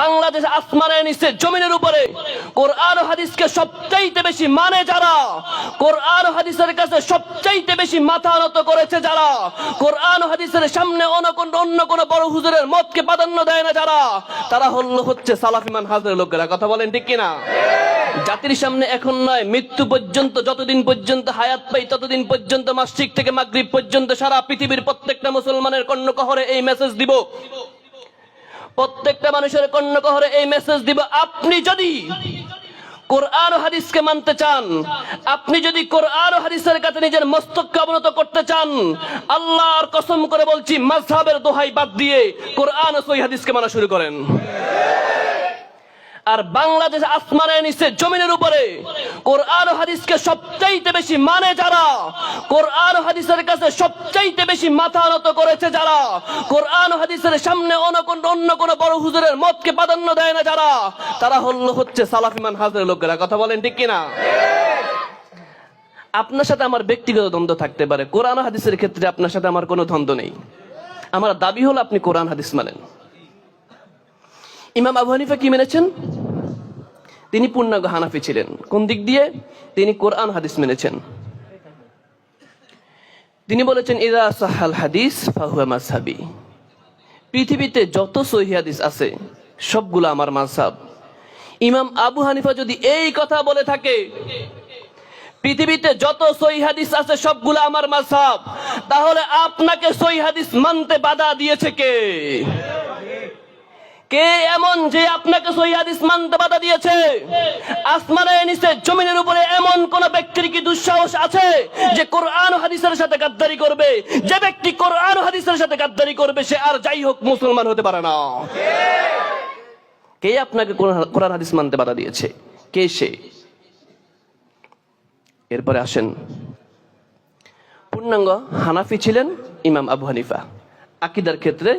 বাংলাদেশ আসমানের নিচে, জমিনের উপরে। কোরআন হাদিসকে সবচাইতে বেশি মানে যারা? কোরআন হাদিসের কাছে সবচাইতে বেশি মাথা নত করেছে যারা? কোরআন হাদিসের সামনে অন্য কোন অন্য কোন বড় হুজুরের মতকে প্রাধান্য দেয় না যারা? তারা হল হচ্ছে সালাফিমান হাজরের লোকেরা। কথা বলেন ঠিক কিনা? জাতির সামনে এখন নয়, মৃত্যু পর্যন্ত, যতদিন পর্যন্ত হায়াত পাই, ততদিন পর্যন্ত মাসিক থেকে মাগরিব পর্যন্ত সারা পৃথিবীর প্রত্যেকটা মুসলমানের কর্ণকহরে এই মেসেজ দিব। প্রত্যেকটা মানুষের কর্ণকহরে এই মেসেজ দিব, আপনি যদি কোরআন হাদিসকে মানতে চান, আপনি যদি কোরআন হাদিসের কাছে নিজের মস্তককে অবনত করতে চান, আল্লাহর কসম করে বলছি, মাযহাবের দোহাই বাদ দিয়ে কোরআন সহিহ হাদিসকে মানা শুরু করেন। আর বাংলাদেশ আসমানের নিচে, জমিনের উপরে। কোরআন হাদিসকে সবচাইতে বেশি মানে যারা? কোরআন হাদিসের কাছে সবচাইতে বেশি মাথা নত করেছে যারা? কোরআন হাদিসের সামনে অন্য কোন বড় হুজুরের মতকে প্রাধান্য দেয় না যারা? তারা হল হচ্ছে সালাফিমান হাজরের লোকেরা। কথা বলেন ঠিক কিনা? আপনার সাথে আমার ব্যক্তিগত দ্বন্দ্ব থাকতে পারে। কোরআন হাদিসের ক্ষেত্রে আপনার সাথে আমার কোনো দ্বন্দ্ব নেই। আমার দাবি হলো আপনি কোরআন, হাদিস মানেন। ইমাম আবু হানিফা কি মেনেছেন? তিনি পূর্ণাঙ্গ হানাফি ছিলেন। কোন দিক দিয়ে? তিনি কোরআন হাদিস মেনেছেন। তিনি বলেছেন সাহাল হাদিস মাযহাবি। পৃথিবীতে যত সহি হাদিস আছে, সবগুলো আমার মাযহাব। ইমাম আবু হানিফা যদি এই কথা বলে থাকে, পৃথিবীতে যত সহি হাদিস আছে, সবগুলো আমার মাযহাব। তাহলে আপনাকে সহি হাদিস মানতে বাধা দিয়েছে কে? কে এমন যে আপনাকে সহি হাদিস মানতে বাধা দিয়েছে? আসমানের নিচে, জমিনের উপরে এমন কোন ব্যক্তির কি দুঃসাহস আছে যে কোরআন হাদিসের সাথে গাদ্দারি করবে? যে ব্যক্তি কোরআন হাদিসের সাথে গাদ্দারি করবে, সে আর যাই হোক মুসলমান হতে পারে না। কে আপনাকে কোরআন হাদিস মানতে বাধা দিয়েছে? কে সে? এরপরে আসেন। পূর্ণাঙ্গ হানাফি ছিলেন ইমাম আবু হানিফা, আকিদার ক্ষেত্রে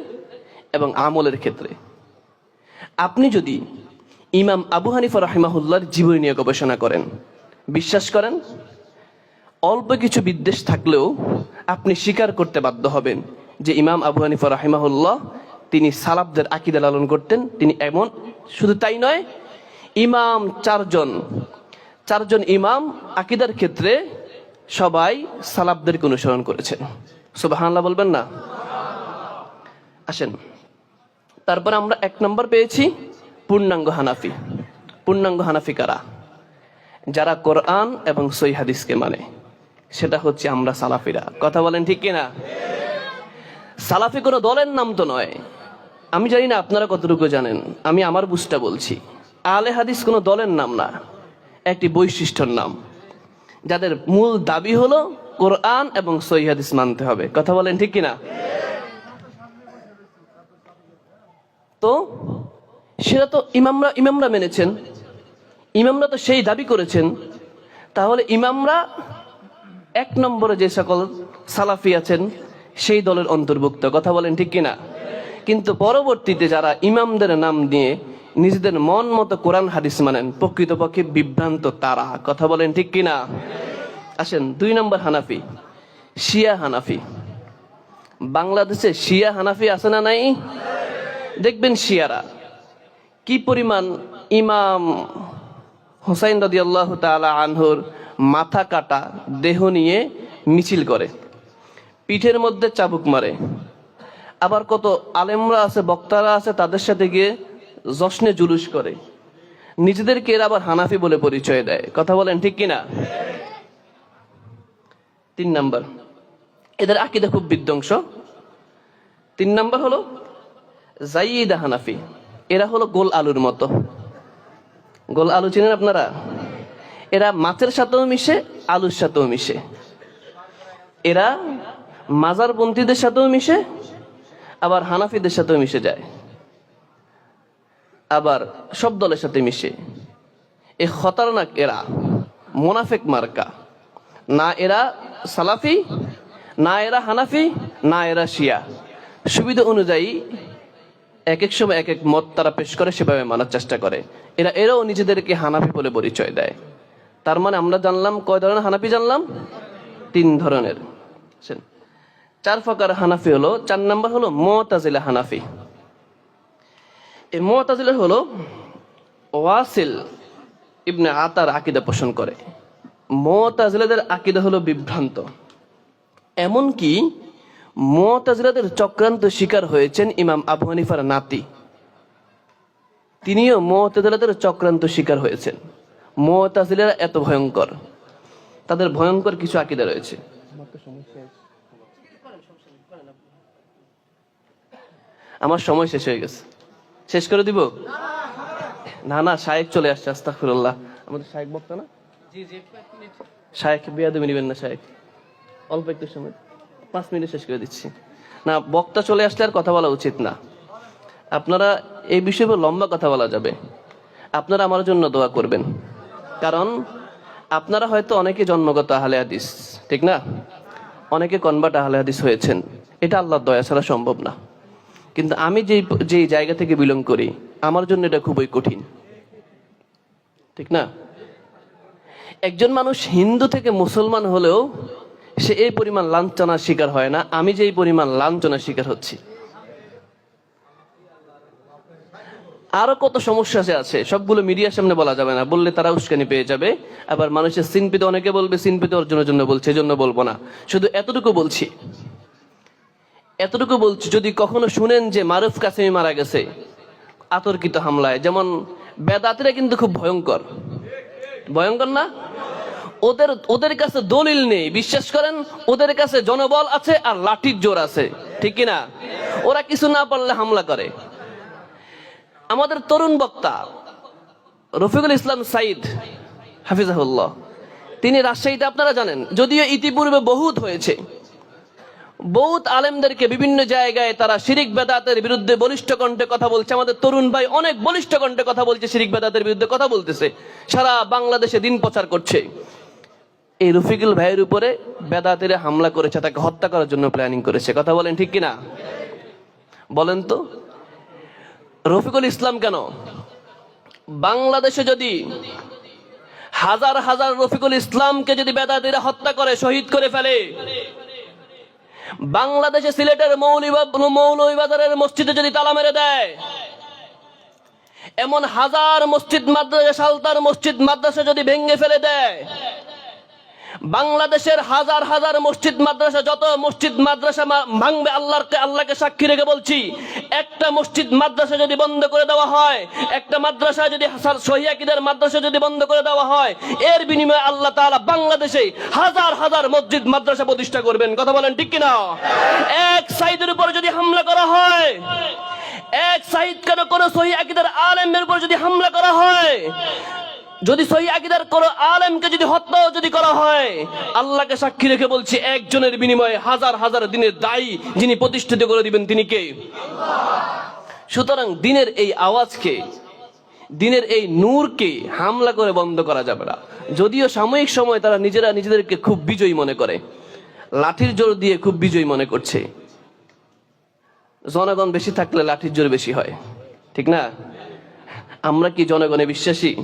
এবং আমলের ক্ষেত্রে। আপনি যদি ইমাম আবু হানিফা রাহিমাহুল্লাহর জীবনী নিয়ে গবেষণা করেন, বিশ্বাস করেন, অল্প কিছু বিদ্বেষ থাকলেও আপনি স্বীকার করতে বাধ্য হবেন যে ইমাম আবু হানিফা রাহিমাহুল্লাহ তিনি সালাবদের আকিদা লালন করতেন, তিনি এমন, শুধু তাই নয়, ইমাম চারজন চারজন ইমাম আকিদার ক্ষেত্রে সবাই সালাবদেরকে অনুসরণ করেছেন। সুবাহান্লাহ বলবেন না? আসেন। তারপর আমরা এক নম্বর পেয়েছি পূর্ণাঙ্গ হানাফি। পূর্ণাঙ্গ হানাফি কারা? যারা কোরআন এবং সই হাদিসকে মানে। সেটা হচ্ছে আমরা সালাফিরা। কথা বলেন ঠিক কিনা? সালাফি কোনো দলের নাম তো নয়। আমি জানি না আপনারা কতটুকু জানেন। আমি আমার বুঝটা বলছি। আলে হাদিস কোনো দলের নাম না। একটি বৈশিষ্ট্যর নাম। যাদের মূল দাবি হলো কোরআন এবং সই হাদিস মানতে হবে। কথা বলেন ঠিক কিনা? তো? সেটা তো ইমামরা ইমামরা মেনেছেন। ইমামরা তো সেই দাবি করেছেন। তাহলে ইমামরা এক নম্বরে যে সকল সালাফি আছেন, সেই দলের অন্তর্ভুক্ত। কথা বলেন ঠিক কিনা? কিন্তু পরবর্তীতে যারা ইমামদের নাম দিয়ে নিজেদের মন মতো কোরআন, হাদিস মানেন, প্রকৃতপক্ষে বিভ্রান্ত তারা। কথা বলেন ঠিক কিনা? আসেন, দুই নম্বর হানাফি, শিয়া হানাফি। বাংলাদেশে শিয়া হানাফি আছে না নাই? দেখবেন শিয়ারা, কি পরিমাণ ইমাম হোসাইন রদি আল্লাহ আনহুর মাথা কাটা দেহ নিয়ে মিছিল করে, পিঠের মধ্যে চাবুক মারে। আবার কত আলেমরা আছে, বক্তারা আছে, তাদের সাথে গিয়ে জশ্নে জুলুস করে। নিজেদেরকে এরা আবার হানাফি বলে পরিচয় দেয়। কথা বলেন ঠিক কিনা? তিন নাম্বার, এদের আকিদা খুব বিধ্বংস। তিন নাম্বার হলো হানাফি। এরা হলো গোল আলুর মতো। গোল আলু চিনেন আপনারা? এরা মাছের সাথেও মিশে, আলুর সাথেও মিশে। এরা মাজারপন্থীদের সাথেও মিশে, আবার হানাফিদের সাথেও মিশে যায়। আবার সব দলের সাথে মিশে। এ খতরনাক এরা, মোনাফেক মার্কা। না এরা সালাফি, না এরা হানাফি, না এরা শিয়া। সুবিধা অনুযায়ী এক এক সময় এক এক মত তারা পেশ করে, সেভাবে মানার চেষ্টা করে। এরা এরাও নিজেদেরকে হানাফি বলে পরিচয় দেয়। তার মানে আমরা জানলাম কয় ধরনের হানাফি জানলাম? তিন ধরনের। চার প্রকার হানাফি হলো, চার নাম্বার হলো মতাজিলা হানাফি। এই মোয়াতাজিলা হলো ওয়াসিল ইবনে আতার আকিদা পোষণ করে। মোয়াতাজিলাদের আকিদা হলো বিভ্রান্ত। এমনকি মোয়াতাজিলাদের চক্রান্ত শিকার হয়েছেন ইমাম আবু হানিফার নাতি। তিনিও মোয়াতাজিলাদের চক্রান্ত শিকার হয়েছেন। মোয়াতাজিলারা এত ভয়ঙ্কর। তাদের ভয়ঙ্কর কিছু আকিদা রয়েছে। আমার সময় শেষ হয়ে গেছে। শেষ করে দিব? না না শায়েক চলে আসছে আস্তাগফিরুল্লাহ। আমাদের শায়েক বক্তা না? শায়েক বিয়া দেবে নিবেন না শায়েক। অল্প একটু সময়। পাঁচ মিনিট শেষ করে দিচ্ছি। না, বক্তা চলে আসলে আর কথা বলা উচিত না। আপনারা এই বিষয়ে লম্বা কথা বলা যাবে। আপনারা আমার জন্য দোয়া করবেন। কারণ আপনারা হয়তো অনেকে জন্মগত আহলে হাদিস, ঠিক না? অনেকে কনভার্ট আহলে হাদিস হয়েছেন। এটা আল্লাহর দয়া ছাড়া সম্ভব না। কিন্তু আমি যেই যেই জায়গা থেকে বিলং করি, আমার জন্য এটা খুবই কঠিন। ঠিক না? একজন মানুষ হিন্দু থেকে মুসলমান হলেও সে এই পরিমাণ লাঞ্ছনার শিকার হয় না, আমি যেই পরিমাণ লাঞ্ছনার শিকার হচ্ছি। আরও কত সমস্যা আছে, সবগুলো মিডিয়ার সামনে বলা যাবে না, বললে তারা উস্কানি পেয়ে যাবে, আবার মানুষের সিন পেতে অনেকে বলবে সিন পেতে অর্জনের জন্য বলছে, এই জন্য বলব না। শুধু এতটুকু বলছি এতটুকু বলছি, যদি কখনো শুনেন যে মারুফ কাসেমি মারা গেছে, আতর্কিত হামলায়, যেমন বেদাতিরা কিন্তু খুব ভয়ঙ্কর। ভয়ঙ্কর না? ওদের ওদের কাছে দলিল নেই। বিশ্বাস করেন, ওদের কাছে জনবল আছে আর লাঠির জোর আছে। ঠিক কি না? ওরা কিছু না পারলে হামলা করে। আমাদের তরুণ বক্তা, রফিকুল ইসলাম সাইদ হাফিজাহুল্লাহ, তিনি রাজশাহীতে আপনারা জানেন, যদিও ইতিপূর্বে বহুত হয়েছে। বহুত আলেমদেরকে বিভিন্ন জায়গায় তারা শিরিক বেদাতের বিরুদ্ধে বলিষ্ঠ কণ্ঠে কথা বলছে। আমাদের তরুণ ভাই অনেক বলিষ্ঠ কণ্ঠে কথা বলছে, শিরিক বেদাতের বিরুদ্ধে কথা বলতেছে। সারা বাংলাদেশে দিন প্রচার করছে। এই রফিকুল ভাইয়ের উপরে বেদাতের হামলা করেছে, তাকে হত্যা করার জন্য প্ল্যানিং করেছে। কথা বলেন ঠিক কিনা? বলেন তো। রফিকুল ইসলাম কেন? বাংলাদেশে যদি হাজার হাজার রফিকুল ইসলামকে যদি বেদাতিরা হত্যা করে, শহীদ করে ফেলে, বাংলাদেশে সিলেটের মৌলভীবাজারের মসজিদে যদি তালা মেরে দেয়, এমন হাজার মসজিদ মাদ্রাসা, সালতার মসজিদ মাদ্রাসা যদি ভেঙে ফেলে দেয় বাংলাদেশের হাজার হাজার মসজিদ মাদ্রাসা, যত মসজিদ মাদ্রাসা ভাঙবে, আল্লাহকে আল্লাহকে সাক্ষী রেখে বলছি, একটা মসজিদ মাদ্রাসা যদি বন্ধ করে দেওয়া হয়, একটা মাদ্রাসা যদি সহিয়াকিদের মাদ্রাসা যদি বন্ধ করে দেওয়া হয়, এর বিনিময়ে আল্লাহ তাআলা বাংলাদেশে হাজার হাজার মসজিদ মাদ্রাসা প্রতিষ্ঠা করবেন। কথা বলেন ঠিক কিনা? এক সাইদের উপর যদি হামলা করা হয়, এক সাইদ কেন কোন সহি আকিদের আলেমের উপর যদি হামলা করা হয় যদি সহি আকিদার কোন আলেমকে যদি হত্যাও যদি করা হয়, আল্লাহকে সাক্ষী রেখে বলছি, একজনের বিনিময়ে হাজার হাজার দিনের দায়ী যিনি প্রতিষ্ঠিত করে দিবেন তিনি কে? সুতরাং দিনের এই আওয়াজকে, দিনের এই নূরকে হামলা করে বন্ধ করা যাবে না। যদিও সাময়িক সময় তারা নিজেরা নিজেদেরকে খুব বিজয়ী মনে করে, লাঠির জোর দিয়ে খুব বিজয়ী মনে করছে। জনগণ বেশি থাকলে লাঠির জোর বেশি হয়, ঠিক না? আমরা কি জনগণে বিশ্বাসী?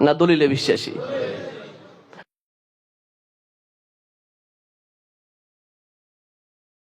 না দলিলে বিশ্বাসী।